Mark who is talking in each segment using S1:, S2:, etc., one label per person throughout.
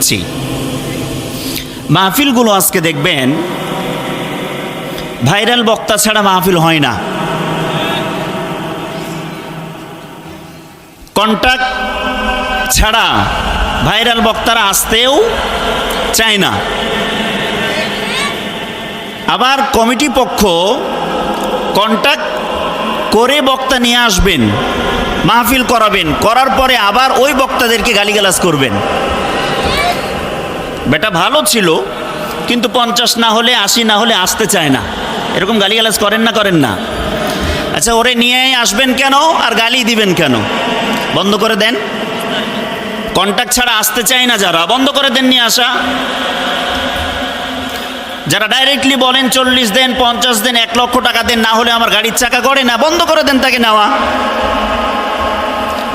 S1: বলেছি মাহফিলগুলো আজকে দেখবেন, ভাইরাল বক্তা ছাড়া মাহফিল হয় না। কন্ট্যাক্ট ছাড়া ভাইরাল বক্তারা আসতেও চায় না। আবার কমিটি পক্ষ কন্ট্যাক্ট করে বক্তা নিয়ে আসবেন, মাহফিল করাবেন, করার পরে আবার ওই বক্তাদেরকে গালিগালাজ করবেন। বেটা ভালো ছিল, কিন্তু পঞ্চাশ না হলে, আশি না হলে আসতে চায় না। এরকম গালিগালাজ করেন না করেন না। আচ্ছা ওরে নিয়ে আসবেন কেন আর গালি দিবেন কেন? বন্ধ করে দেন। কন্ট্যাক্ট ছাড়া আসতে চায় না যারা, বন্ধ করে দেন নিয়ে আসা। যারা ডাইরেক্টলি বলেন চল্লিশ দেন, পঞ্চাশ দেন, এক লক্ষ টাকা দেন, না হলে আমার গাড়ির চাকা করে না, বন্ধ করে দেন তাকে নেওয়া।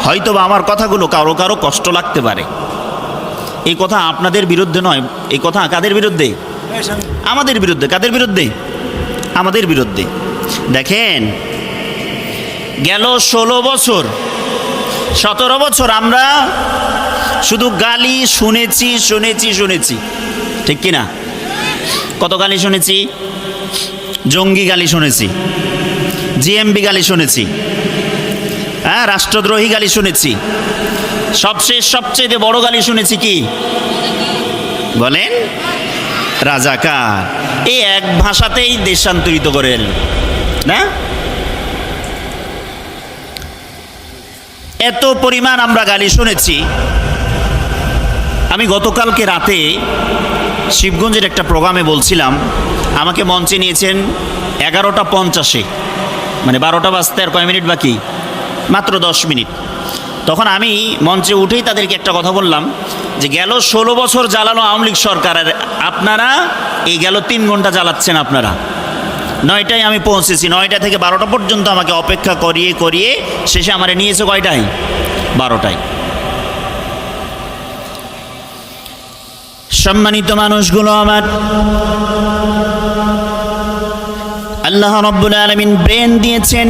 S1: হয়তো আমার কথাগুলো কারও কারও কষ্ট লাগতে পারে। এই কথা আপনাদের বিরুদ্ধে নয়, এই কথা কাদের বিরুদ্ধে? আমাদের বিরুদ্ধে, কাদের বিরুদ্ধে? আমাদের বিরুদ্ধে। দেখেন, গেল ষোলো বছর, সতেরো বছর আমরা শুধু গালি শুনেছি শুনেছি শুনেছি। ঠিক কি না কত গালি শুনেছি? জঙ্গি গালি শুনেছি, জিএমবি গালি শুনেছি। হ্যাঁ রাষ্ট্রদ্রোহী গালি শুনেছি। সবশেষ সবচেয়ে বড় গালি শুনেছি কি? বলেন, রাজাকার। এই এক ভাষাতেই দেশান্তরিত করেন, না? এত পরিমাণ আমরা গালি শুনেছি। আমি গতকালকে রাতে শিবগঞ্জের একটা প্রোগ্রামে বলছিলাম, আমাকে মঞ্চে নিয়েছেন এগারোটা পঞ্চাশে মানে বারোটা বাজতে আর কয় মিনিট বাকি? মাত্র দশ মিনিট। তখন আমি মঞ্চে উঠেই তাদেরকে একটা কথা বললাম যে, গেল ষোলো বছর জ্বালানো আওয়ামী লীগ সরকার আর আপনারা এই গেল তিন ঘণ্টা জ্বালাচ্ছেন আপনারা। নয়টায় আমি পৌঁছেছি, নয়টা থেকে বারোটা পর্যন্ত আমাকে অপেক্ষা করিয়ে করিয়ে শেষে আমারে নিয়েছে কয়টায়? বারোটায়। সম্মানিত মানুষগুলো আমার, আল্লাহ রব্বুল আলমিন ব্রেন দিয়েছেন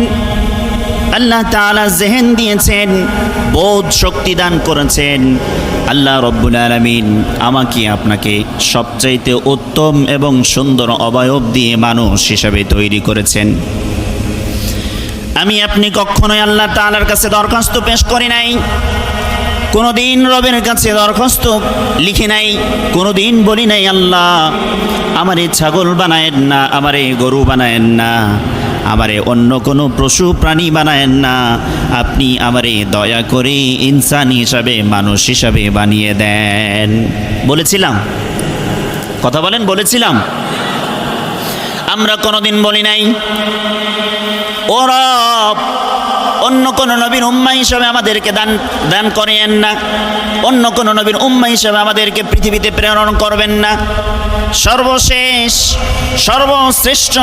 S1: আল্লাহ তাআলা জেহেন দিয়েছেন, বোধ শক্তি দান করেছেন। আল্লাহ রব্বুল আলমিন আমাকে আপনাকে সবচাইতে উত্তম এবং সুন্দর অবয়ব দিয়ে মানুষ হিসাবে তৈরি করেছেন। আমি আপনি কখনোই আল্লাহ তাআলার কাছে দরখাস্ত পেশ করি নাই। কোনোদিন রবের কাছে দরখাস্ত লিখি নাই, কোনোদিন বলি নাই, আল্লাহ, আমার এই ছাগল বানায়েন না, আমার এই গরু বানায়েন না। আমারে অন্য কোনো পশু প্রাণী বানায়েন না। আপনি আমারে দয়া করে ইনসান হিসাবে, মানুষ হিসাবে বানিয়ে দেন। বলেছিলাম। কথা বলেন, বলেছিলাম। আমরা কোনোদিন বলি নাই ও রব অন্য কোন নবীর উম্মা হিসাবে আমাদেরকে দান দান করেন না। অন্য কোন নবীর উম্মা হিসাবে আমাদেরকে পৃথিবীতে প্রেরণ করবেন না। সর্বশেষ, সর্বশ্রেষ্ঠ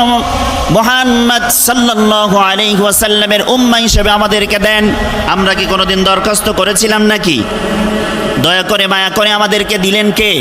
S1: মোহাম্মদ সাল্লাল্লাহু আলাইহি ওয়াসাল্লামের উম্মা হিসাবে আমাদেরকে দেন। আমরা কি কোনোদিন দরখাস্ত করেছিলাম নাকি? দয়া করে মায়া করে আমাদেরকে দিলেন কে?